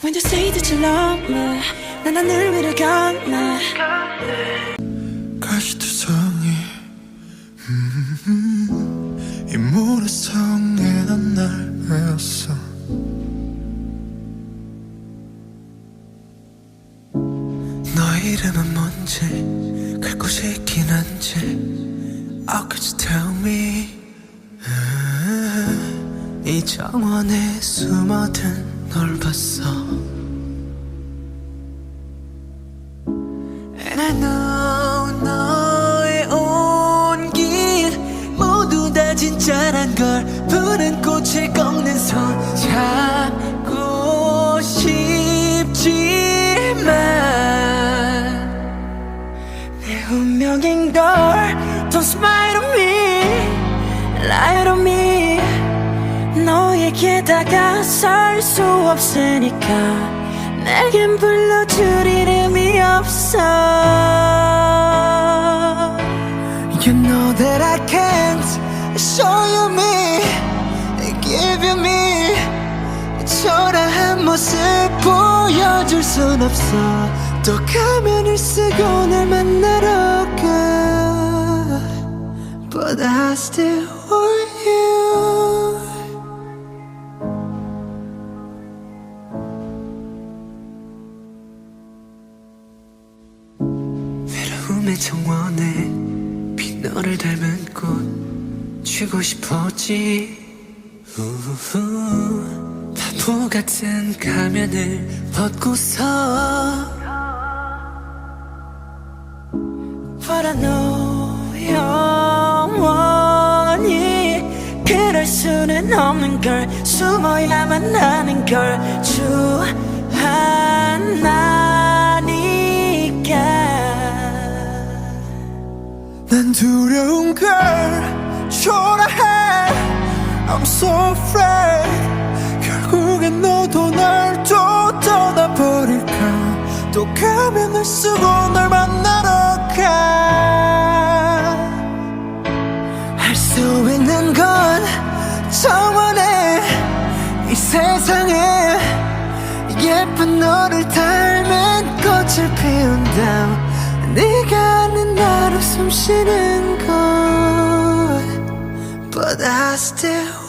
When you say that you love me 난 하늘 위를 건네. 가시투성이. 음, 이 모래성에 넌날 외웠어. 너의 이름은 뭔지 갈 곳이 있긴 한지. How could you tell me? 음, 이 정원에 숨어든 널 봤어. And I know 너의 온 길 모두 다 진짜란 걸 푸른 꽃을 꺾는 손 잡고 싶지만 내 운명인 걸 Don't smile on me Lie to me 너에게 다가설 수 없으니까 내겐 불러줄 이름이 없어. You know that I can't show you me Give you me. 초라한 모습 보여줄 순 없어. 또 가면을 쓰고 날 만나러 가. But I still 외로움의 정원에 빈 너를 닮은 꽃 쥐고 싶었지. 우후. 바보 같은 가면을 벗고서 But I know 영원히 그럴 수는 없는 걸. 숨어야만 하는 걸. 주 난 두려운 걸 초라해. I'm so afraid. 결국엔 너도 날 또 떠나버릴까? 또 가면을 쓰고 널 만나러 가할 수 있는 건 정원에 이 세상에. 예쁜 너를 닮은 꽃을 피운다 네가 아는 나로 숨 쉬는 곳 But I still